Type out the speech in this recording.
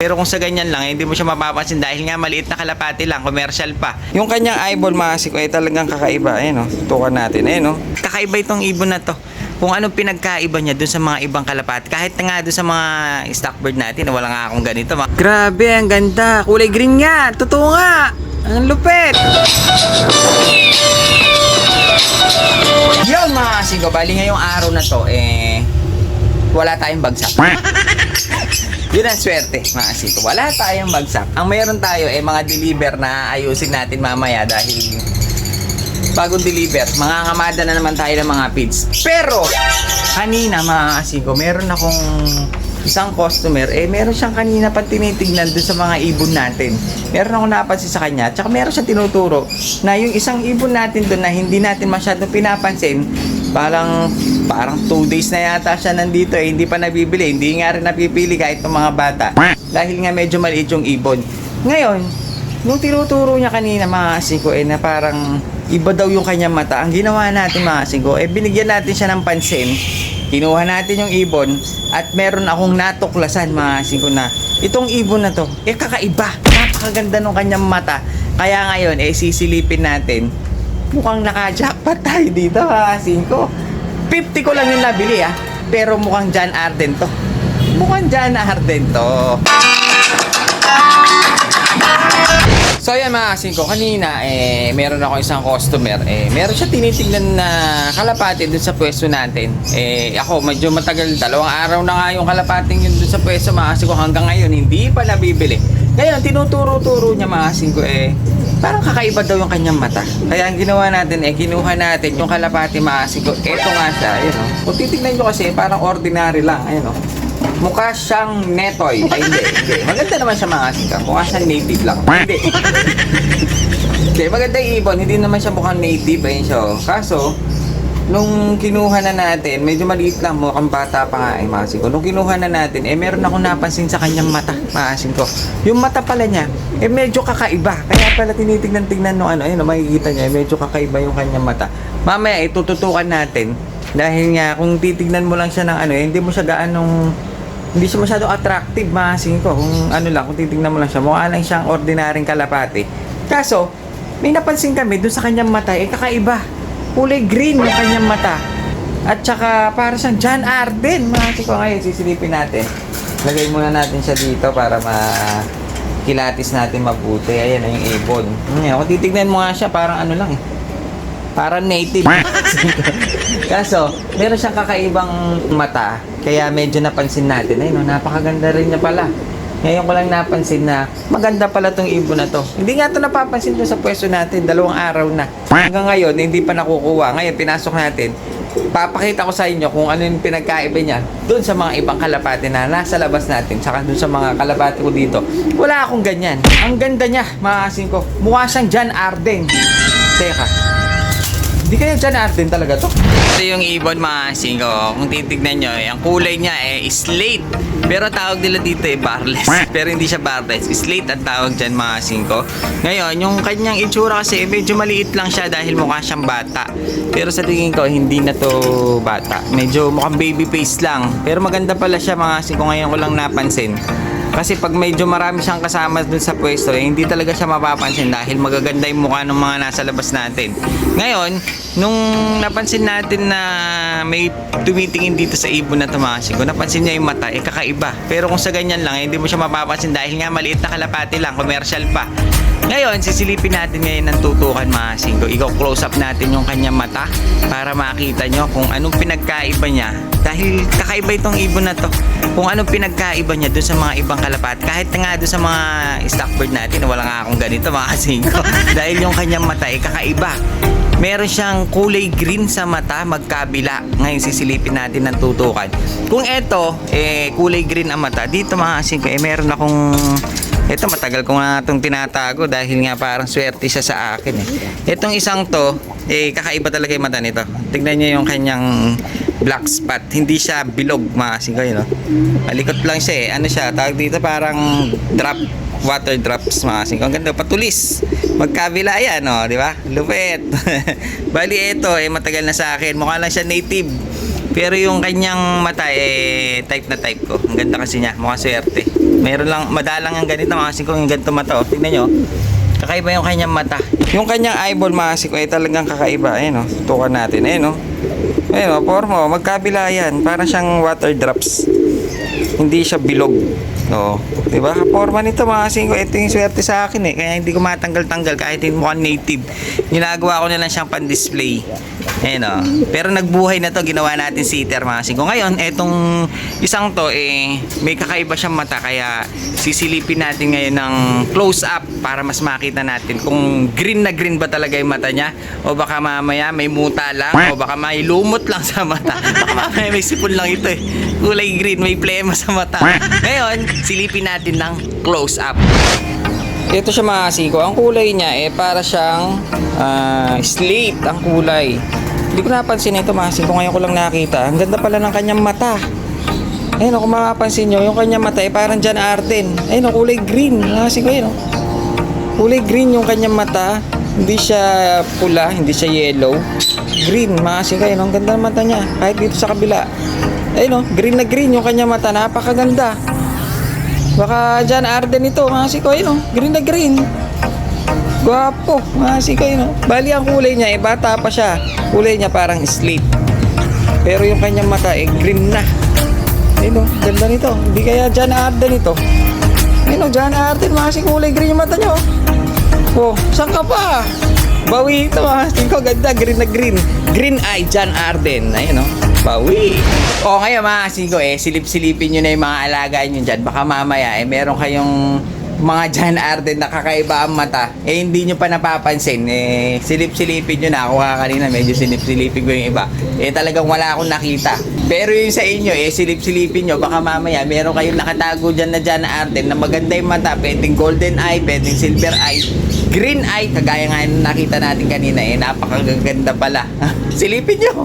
Pero kung sa ganyan lang, eh, hindi mo siya mapapansin dahil nga maliit na kalapati lang, commercial pa. Yung kanyang eyeball mga siko ay talagang kakaiba. Ayan o, tutukan natin. Ayan o. Kakaiba itong ibon na to. Kung anong pinagkaiba niya dun sa mga ibang kalapati. Kahit na nga dun sa mga stockbird natin, wala nga akong ganito. Ma- Grabe, ang ganda. Kulay green nga. Totoo nga. Ang lupit. Yun mga siko, bali ngayong araw na to, eh, wala tayong bagsak. Yun ang swerte, mga siko. Wala tayong bagsak. Ang meron tayo, eh, mga deliver na ayusin natin mamaya dahil bagong deliver, mga ngamada na naman tayo ng mga feeds. Pero, kanina mga asiko, meron akong isang customer, eh meron siyang kanina pa tinitignan dun sa mga ibon natin. Meron akong napansin sa kanya, tsaka meron siyang tinuturo na yung isang ibon natin dun na hindi natin masyadong pinapansin, parang parang 2 days na yata siya nandito eh, hindi pa nabibili, hindi nga rin napipili kahit ng mga bata. Dahil nga medyo maliit yung ibon. Ngayon, Nung tinuturo niya kanina mga asiko eh na parang iba daw yung kanyang mata. Ang ginawa natin mga asiko eh binigyan natin siya ng pansin. Kinuha natin yung ibon at meron akong natuklasan mga asiko na itong ibon na to eh kakaiba. Napakaganda ng kanyang mata. Kaya ngayon eh sisilipin natin. Mukhang naka-jackpot tayo dito mga asiko. 50 ko lang yung nabili ah. Pero mukhang John Arden to. Mukhang John Arden to. So ayan mga asin ko, kanina eh, meron ako isang customer, eh, meron siya tinitingnan na kalapati dun sa pwesto natin. Eh, ako medyo matagal, dalawang araw na nga yung kalapating yun dun sa pwesto mga asin ko hanggang ngayon, hindi pa nabibili. Ngayon, tinuturo-turo niya mga asin ko eh, parang kakaiba daw yung kanyang mata. Kaya ang ginawa natin eh, kinuha natin yung kalapati ko. Eto nga siya, ayun o. Kung titignan nyo kasi, parang ordinary lang, ayun o. Mukha siyang netoy. Ay, hindi, hindi. Maganda naman siya mga asika. Mukha siyang native lang. Hindi. Hindi, maganda yung ibon. Hindi naman siya mukhang native. Ayun siya. oh. Kaso, nung kinuha na natin, medyo maliit lang. Mukhang bata pa nga eh, mga asiko. Nung kinuha na natin, eh, meron akong napansin sa kanyang mata, mga asiko. Yung mata pala niya, eh, medyo kakaiba. Kaya pala tinitignan-tignan nung ano, ayun, makikita niya, eh, medyo kakaiba yung kanyang mata. Mamaya, itututukan natin. Dahil nga, kung titignan mo lang siya ng ano, eh, hindi mo siya gaanong hindi siya masyado attractive masin ko kung ano lang kung titingnan mo lang siya mukha lang siyang ordinaryong kalapati kaso may napansin kami dun sa kanyang mata eh kakaiba kulay green yung kanyang mata at saka para siyang John Arden masin ko ngayon sisilipin natin lagay muna natin siya dito para ma kilatis natin mabuti ayan na yung ibon Ngayon, kung titignan mo nga siya parang ano lang eh Parang native. Kaso, meron siyang kakaibang mata. Kaya medyo napansin natin. Ay, no, napakaganda rin niya pala. Ngayon ko lang napansin na maganda pala tong ibon na to. Hindi nga to napapansin doon sa pwesto natin. Dalawang araw na. Hanggang ngayon, hindi pa nakukuha. Ngayon, pinasok natin. Papakita ko sa inyo kung ano yung pinagkaiba niya doon sa mga ibang kalapati na nasa labas natin. Saka doon sa mga kalapati ko dito. Wala akong ganyan. Ang ganda niya, mga asin ko. Mukha siyang John Arden. Teka, hindi kaya dyan Arden talaga to? Ito yung ibon mga singko. Kung titignan nyo, eh, ang kulay niya eh, slate. Pero tawag nila dito eh, barless. Pero hindi siya barless. Slate ang tawag dyan mga singko. Ngayon, yung kanyang itsura kasi eh, medyo maliit lang siya dahil mukha siyang bata. Pero sa tingin ko, hindi na to bata. Medyo mukhang baby face lang. Pero maganda pala siya mga singko. Ngayon ko lang napansin. Kasi pag medyo marami siyang kasama dun sa pwesto, eh, hindi talaga siya mapapansin dahil magaganda yung mukha ng mga nasa labas natin. Ngayon, nung napansin natin na may tumitingin dito sa ibon na tumasin ko, napansin niya yung mata, eh kakaiba. Pero kung sa ganyan lang, eh, hindi mo siya mapapansin dahil nga maliit na kalapati lang, commercial pa. Ngayon, sisilipin natin ngayon ng tutukan mga singko. I-close up natin yung kanyang mata para makita nyo kung anong pinagkaiba niya. Dahil kakaiba itong ibon na to. Kung anong pinagkaiba niya dun sa mga ibang kalapat. Kahit nga dun sa mga stockbird natin, wala nga akong ganito mga singko. Dahil yung kanyang mata ay kakaiba. Meron siyang kulay green sa mata magkabila. Ngayon sisilipin natin ng tutukan. Kung ito, eh, kulay green ang mata, dito mga singko, eh, meron akong ito matagal ko nga itong tinatago dahil nga parang swerte siya sa akin eh. Itong isang to, eh kakaiba talaga yung mata nito. Tignan niyo yung kanyang black spot. Hindi siya bilog maasin ko. No? Malikot lang siya eh. Ano siya, tawag dito parang drop water drops maasin ko. Ang ganda, patulis. Magkabila yan, no? di ba? Lupit. Bali ito, eh matagal na sa akin. Mukha lang siya native. Pero yung kanyang mata, eh type na type ko. Ang ganda kasi niya, mukhang swerte. Meron lang, madalang ang ganito mga singko, yung ganito mata. Oh. Tingnan nyo. Kakaiba yung kanyang mata. Yung kanyang eyeball mga singko ay talagang kakaiba. Ayun oh, tukan natin. Ayun oh. Ayun oh, forma oh, magkabila yan. Parang siyang water drops. Hindi siya bilog. Oo. Di ba? Forma nito mga singko. Ito yung swerte sa akin eh. Kaya hindi ko matanggal-tanggal kahit hindi mukhang native. Ginagawa ko na lang siyang pan-display. Ayun o. Pero nagbuhay na to, ginawa natin sitter mga singko. Ngayon, etong isang to, eh, may kakaiba siyang mata. Kaya sisilipin natin ngayon ng close up para mas makita natin kung green na green ba talaga yung mata niya. O baka mamaya may muta lang. O baka may lumot lang sa mata. Baka mamaya may sipon lang ito eh. Kulay green, may plema sa mata. Ngayon, silipin natin ng close up. Ito siya mga siko. Ang kulay niya eh para siyang ah, slate ang kulay. Hindi ko napansin ito mga siko. Ngayon ko lang nakita. Ang ganda pala ng kanyang mata. Ayun, kung mapapansin nyo, yung kanyang mata eh parang John Arden. Ayun, oh, kulay green. Mga siko, ayun. oh. Kulay green yung kanyang mata. Hindi siya pula, hindi siya yellow. Green, mga siko, ayun. oh. Ang ganda ng mata niya. Kahit dito sa kabila. Ayun, oh, green na green yung kanyang mata. Napakaganda. Baka John Arden ito, mga sikoy, no? Green na green. Gwapo, mga sikoy, no? Bali ang kulay niya, eh, bata pa siya. Kulay niya parang slate. Pero yung kanyang mata, eh, green na. Ayun, no? Ganda nito. Hindi kaya John Arden ito. Ayun, no? John Arden, mga kulay green yung mata niyo. Oh, saan ka pa? Bawi ito, mga sikoy. Ganda, green na green. Green eye, John Arden. Ayun, no? Bawi. O ngayon mga asigo eh, silip-silipin nyo na yung mga alaga nyo dyan. Baka mamaya eh, meron kayong mga John Arden na kakaiba ang mata, eh hindi nyo pa napapansin, eh silip-silipin nyo na ako nga kanina, medyo silip-silipin ko yung iba. Eh talagang wala akong nakita. Pero yung sa inyo, eh silip-silipin nyo, baka mamaya meron kayong nakatago dyan na John Arden na maganda yung mata, pwedeng golden eye, pwedeng silver eye, green eye, kagaya nga yung nakita natin kanina, eh napakaganda pala. silipin nyo!